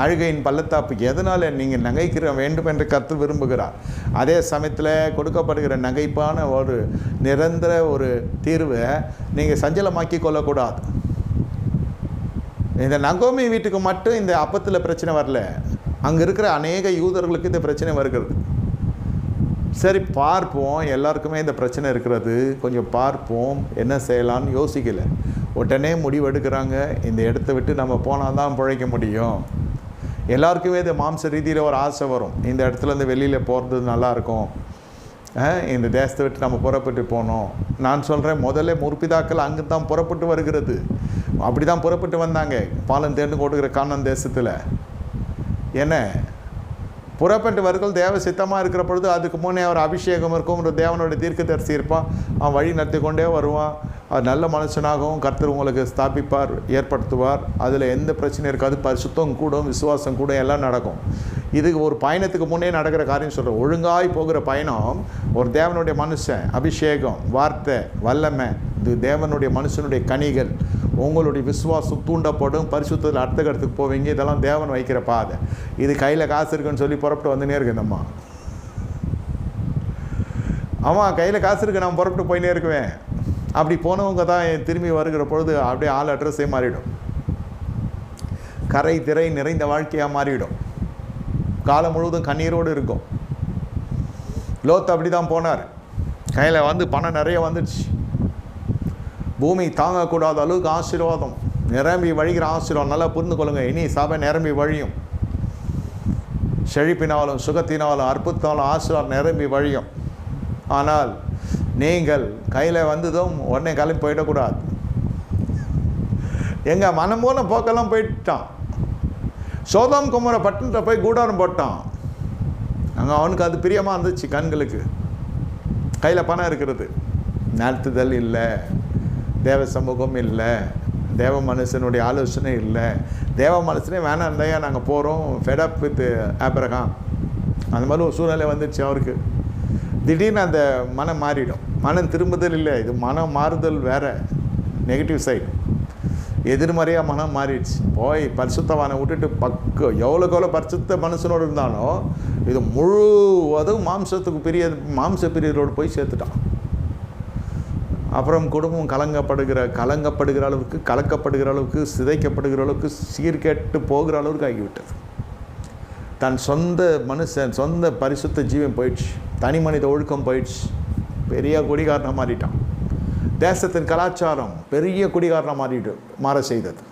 அழுகையின் பள்ளத்தாப்பு எதனால் நீங்கள் நகைக்கிற வேண்டும் என்று கற்று விரும்புகிறார்? அதே சமயத்தில் கொடுக்கப்படுகிற நகைப்பான ஒரு நிரந்தர ஒரு தீர்வை நீங்கள் சஞ்சலமாக்கி கொள்ளக்கூடாது. இந்த நகோமி வீட்டுக்கு மட்டும் இந்த அப்பத்தில் பிரச்சனை வரல. அங்கே இருக்கிற அநேக யூதர்களுக்கு இந்த பிரச்சனை வருகிறது. சரி பார்ப்போம். எல்லாருக்குமே இந்த பிரச்சனை இருக்கிறது. கொஞ்சம் பார்ப்போம். என்ன செய்யலான்னு யோசிக்கலை. உடனே முடிவெடுக்கிறாங்க. இந்த இடத்த விட்டு நம்ம போனால் தான் பிழைக்க முடியும். எல்லாருக்குமே இது மாம்ச ரீதியில் ஒரு ஆசை வரும். இந்த இடத்துலேருந்து வெளியில் போகிறது நல்லாயிருக்கும் இந்த தேசத்தை விட்டு நம்ம புறப்பட்டு போனோம் நான் சொல்கிறேன் முதல்ல முற்பிதாக்கள் அங்கே தான் புறப்பட்டு வருகிறது. அப்படி தான் புறப்பட்டு வந்தாங்க. பாலன் தேர்ந்து கொடுக்குற காணன் தேசத்தில். என்ன? புறப்பட்டவர்கள் தேவ சித்தமாக இருக்கிற பொழுது அதுக்கு முன்னே அவர் அபிஷேகம் இருக்கும் ஒரு தேவனுடைய தீர்க்கதரிசி இருப்பான். அவன் வழி நடத்தி கொண்டே வருவான். அது நல்ல மனுஷனாகவும் கர்த்தர் உங்களுக்கு ஸ்தாபிப்பார் ஏற்படுத்துவார். அதில் எந்த பிரச்சனையும் இருக்காது. பரிசுத்தம் கூடும் விசுவாசம் கூடும் எல்லாம் நடக்கும். இதுக்கு ஒரு பயணத்துக்கு முன்னே நடக்கிற காரியம் சொல்கிறேன் ஒழுங்காய் போகிற பயணம் ஒரு தேவனுடைய மனுஷன் அபிஷேகம் வார்த்தை வல்லமை இது தேவனுடைய மனுஷனுடைய கனிகள் உங்களுடைய விசுவாசம் தூண்டப்படும் பரிசுத்தத்தில் அடுத்த கட்டத்துக்கு போவீங்க. இதெல்லாம் தேவன் வைக்கிற பாதை. இது கையில் காசு இருக்குன்னு சொல்லி புறப்பட்டு வந்துனே இருக்கு அம்மா. ஆமாம் கையில் காசு இருக்கு நான் புறப்பட்டு போயினே இருக்குவேன். அப்படி போனவங்க தான் திரும்பி வருகிற பொழுது அப்படியே ஆள் அட்ரஸே மாறிவிடும் கரை திரை நிறைந்த வாழ்க்கையாக மாறிவிடும் காலம் முழுவதும் கண்ணீரோடு இருக்கும். லோத் அப்படி தான் போனார். கையில் வந்து பணம் நிறைய வந்துடுச்சு. பூமி தாங்கக்கூடாத அளவுக்கு ஆசீர்வாதம். நிரம்பி வழிகிற ஆசீர்வாதம். நல்லா புரிந்து கொள்ளுங்கள் இனி சபை நிரம்பி வழியும். செழிப்பினாலும் சுகத்தினாலும் அற்புதத்தாலும் ஆசீர்வாதம் நிரம்பி வழியும். ஆனால் நீங்கள் கையில் வந்ததும் உடனே கிளம்பி போயிடக்கூடாது. எங்கள் மனம் போன போக்கெல்லாம் போயிட்டான். சோதாம் குமர பட்டணத்தை போய் கூடாரம் போட்டான். அங்கே அவனுக்கு அது பிரியமாக இருந்துச்சு கண்களுக்கு. கையில் பணம் இருக்கிறது. நடத்துதல் இல்லை. தேவ சமூகம் இல்லை. தேவ மனுஷனுடைய ஆலோசனை இல்லை. தேவ மனுஷனே வேணாம் இருந்தாயா நாங்கள் போகிறோம் ஃபெடப் வித் ஆப்ரகாம் அந்த மாதிரி ஒரு சூழ்நிலை வந்துடுச்சு அவருக்கு. திடீர்னு அந்த மனம் மாறிடும். மனம் திரும்புதல் இல்லை. இது மனம் மாறுதல் வேறு. நெகட்டிவ் சைடு எதிர்மறையாக மனம் மாறிடுச்சு. போய் பரிசுத்தவானை விட்டுட்டு பக்கு எவ்வளோக்கு எவ்வளோ பரிசுத்த மனுஷனோடு இருந்தாலும் இது முழுவதும் மாம்சத்துக்கு பெரிய மாம்ச பிரியரோடு போய் சேர்த்துட்டான். அப்புறம் குடும்பம் கலங்கப்படுகிற கலங்கப்படுகிற அளவுக்கு கலக்கப்படுகிற அளவுக்கு சிதைக்கப்படுகிற அளவுக்கு சீர்கெட்டு போகிற அளவுக்கு ஆகிவிட்டது. தன் சொந்த மனுஷன் சொந்த பரிசுத்த ஜீவன் போயிடுச்சு. தனி மனித ஒழுக்கம் போயிடுச்சு. பெரிய குடிகாரனாக மாறிட்டான். தேசத்தின் கலாச்சாரம் பெரிய குடிகாரனாக மாறிட்டு மாற செய்தது.